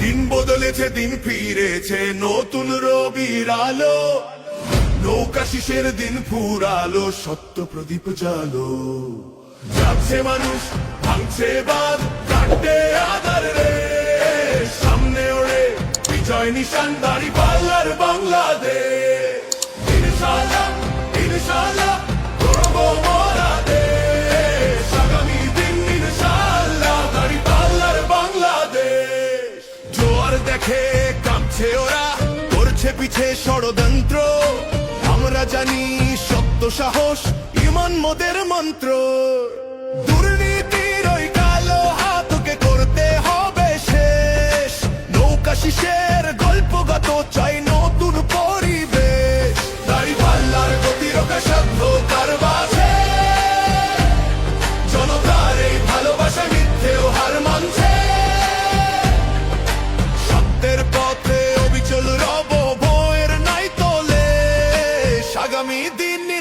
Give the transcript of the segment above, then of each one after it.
দিন বদলেছে, দিন ফিরেছে, নতুন রবির আলো। নৌকা শিশের দিন ফুরালো, সত্য প্রদীপ জালো যাচ্ছে মানুষ, ভাঙছে বাদ কাটে আদার রে। সামনে ওড়ে বিজয় নিশান, দাঁড়ি পাল্লার বাংলাদেশ। দেখে কাঁপছে ওরা করছে পিছে ষড়যন্ত্র। আমরা জানি সত্য সাহস ইমান মোদের মন্ত্র। দুর্নীতির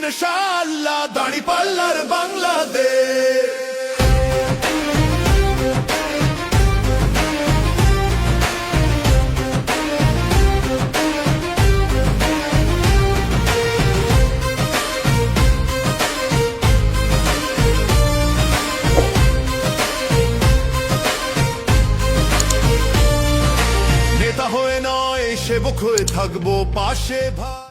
দিন ইনশাআল্লাহ দাড়ি পাল্লার বাংলাদেশ। হয়ে নয় সেবক হয়ে থাকব পাশে ভাই